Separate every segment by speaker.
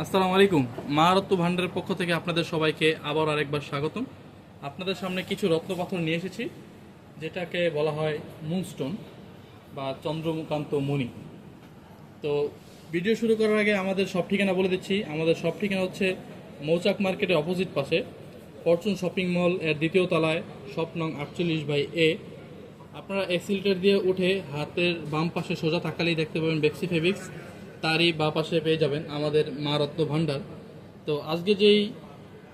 Speaker 1: আসসালামু আলাইকুম। মা রত্ন ভান্ডারের পক্ষ থেকে আপনাদের সবাইকে আবার আরেকবার স্বাগতম। আপনাদের সামনে কিছু রত্ন পাথর নিয়ে এসেছি, যেটাকে বলা হয় মুনস্টোন বা চন্দ্রকান্ত মণি। তো ভিডিও শুরু করার আগে আমাদের সব ঠিকানা বলে দিচ্ছি। আমাদের সব ঠিকানা হচ্ছে মৌচাক মার্কেটের অপোজিট পাশে, ফরচুন শপিং মল এর দ্বিতীয় তলায় শপ নং আটচল্লিশ বাই এ। আপনারা এক্সিলেটার দিয়ে উঠে হাতের বাম পাশে সোজা তাকালেই দেখতে পাবেন বেক্সি ফেবিক্স তারই বা পাশে পেয়ে যাবেন আমাদের মা রত্ন ভাণ্ডার। তো আজকে যেই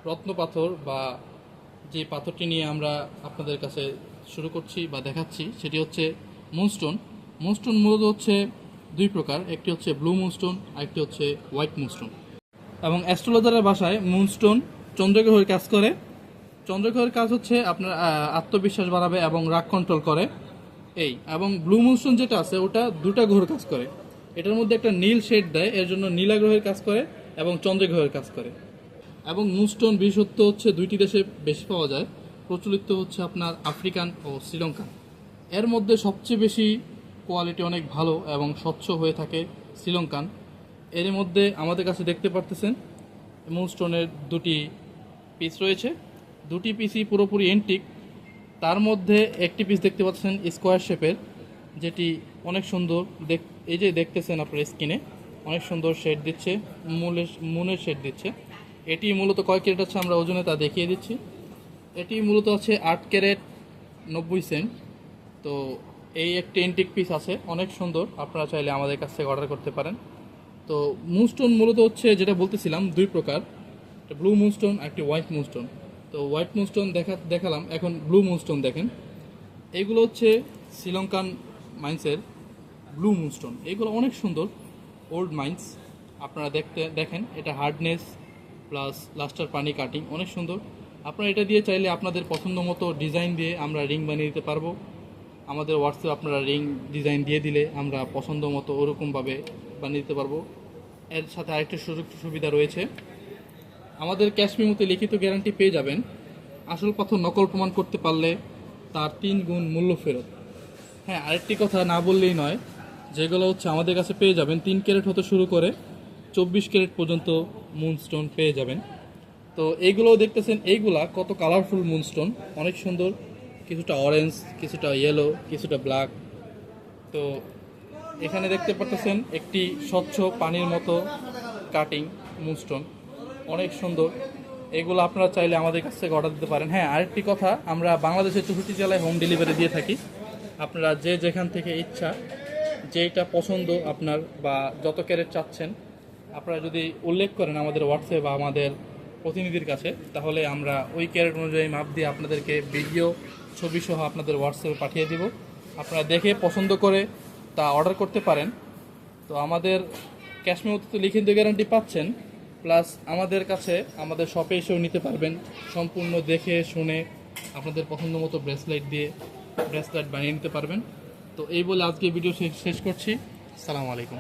Speaker 1: রত্ন পাথর বা যে পাথরটি নিয়ে আমরা আপনাদের কাছে শুরু করছি বা দেখাচ্ছি, সেটি হচ্ছে মুনস্টোন। মুনস্টোন মূলত হচ্ছে দুই প্রকার, একটি হচ্ছে ব্লু মুনস্টোন আর একটি হচ্ছে হোয়াইট মুনস্টোন। এবং অ্যাস্ট্রোলজারের ভাষায় মুনস্টোন চন্দ্রগ্রহের কাজ করে। চন্দ্রগ্রহের কাজ হচ্ছে আপনার আত্মবিশ্বাস বাড়াবে এবং রাগ কন্ট্রোল করে। এই, এবং ব্লু মুনস্টোন যেটা আছে, ওটা দুটা গ্রহের কাজ করে। এটার মধ্যে একটা নীল শেড দেয়, এর জন্য নীলা গ্রহের কাজ করে এবং চন্দ্রগ্রহের কাজ করে। এবং মুনস্টোন বিশেষত্ব হচ্ছে দুইটি দেশে বেশি পাওয়া যায়, প্রচলিত হচ্ছে আপনার আফ্রিকান ও শ্রীলঙ্কান। এর মধ্যে সবচেয়ে বেশি কোয়ালিটি অনেক ভালো এবং স্বচ্ছ হয়ে থাকে শ্রীলঙ্কান। এর মধ্যে আমাদের কাছে দেখতে পারতেছেন, মুনস্টোনের দুটি পিস রয়েছে। দুটি পিসই পুরোপুরি এন্টিক তার মধ্যে একটি পিস দেখতে পাচ্ছেন স্কোয়ার শেপের যেটি অনেক সুন্দর দেখ, এই যে দেখতেছেন আপনার স্কিনে অনেক সুন্দর শেড দিচ্ছে মূলের মুনের শেড দিচ্ছে। এটি মূলত কয় ক্যারেট আছে আমরা ওজনে তা দেখিয়ে দিচ্ছি। এটি মূলত আছে আট ক্যারেট নব্বই সেন্ট। তো এই একটি এন্টিক পিস আছে, অনেক সুন্দর, আপনারা চাইলে আমাদের কাছ থেকে অর্ডার করতে পারেন। তো মুনস্টোন মূলত হচ্ছে যেটা বলতেছিলাম, দুই প্রকার। একটা ব্লু মুনস্টোন আর একটি হোয়াইট মুনস্টোন তো হোয়াইট মুনস্টোন দেখা, দেখালাম, এখন ব্লু মুনস্টোন দেখেন। এগুলো হচ্ছে শ্রীলঙ্কান মাইন্সের ব্লু মুনস্টোন এগুলো অনেক সুন্দর ওল্ড মাইন্স আপনারা দেখতে, দেখেন, এটা হার্ডনেস প্লাস লাস্টার পানি কাটিং অনেক সুন্দর। আপনারা এটা দিয়ে চাইলে আপনাদের পছন্দ মতো ডিজাইন দিয়ে আমরা রিং বানিয়ে দিতে পারব। আমাদের হোয়াটসঅ্যাপ আপনারা রিং ডিজাইন দিয়ে দিলে আমরা পছন্দ মতো ওরকমভাবে বানিয়ে দিতে পারব। এর সাথে আরেকটা সুযোগ সুবিধা রয়েছে। আমাদের ক্যাশ মেমোতে লিখিত গ্যারান্টি পেয়ে যাবেন। আসল পাথর নকল প্রমাণ করতে পারলে তার তিন গুণ মূল্য ফেরত। হ্যাঁ আরেকটি কথা না বললেই নয়, যেগুলো হচ্ছে আমাদের কাছে পেয়ে যাবেন। তিন ক্যারেট হতে শুরু করে চব্বিশ ক্যারেট পর্যন্ত মুনস্টোন পেয়ে যাবেন। তো এইগুলোও দেখতেছেন, এইগুলা কত কালারফুল মুনস্টোন অনেক সুন্দর, কিছুটা অরেঞ্জ কিছুটা ইয়েলো কিছুটা ব্ল্যাক তো এখানে দেখতে পাচ্ছেন একটি স্বচ্ছ পানির মতো কাটিং মুনস্টোন অনেক সুন্দর। এগুলো আপনারা চাইলে আমাদের কাছ থেকে অর্ডার দিতে পারেন। হ্যাঁ আরেকটি কথা, আমরা বাংলাদেশের চৌষট্টি জেলায় হোম ডেলিভারি দিয়ে থাকি। আপনারা যে যেখান থেকে ইচ্ছা যেটা পছন্দ আপনার বা যত ক্যারেট চাচ্ছেন, আপনারা যদি উল্লেখ করেন আমাদের হোয়াটসঅ্যাপ বা আমাদের প্রতিনিধির কাছে, তাহলে আমরা ওই ক্যারেট অনুযায়ী মাপ দিয়ে আপনাদেরকে ভিডিও ছবি সহ আপনাদের হোয়াটসঅ্যাপে পাঠিয়ে দিব। আপনারা দেখে পছন্দ করে তা অর্ডার করতে পারেন। তো আমাদের ক্যাশ মেমোতে তো লিখিত গ্যারান্টি পাচ্ছেন প্লাস আমাদের কাছে, আমাদের শপে এসেও নিতে পারবেন। সম্পূর্ণ দেখে, শুনে, আপনাদের পছন্দ মতো ব্রেসলেট দিয়ে ব্রেসলেট বানিয়ে নিতে পারবেন। তো এই বলে আজকে ভিডিও শেষ করছি। সালামু আলাইকুম।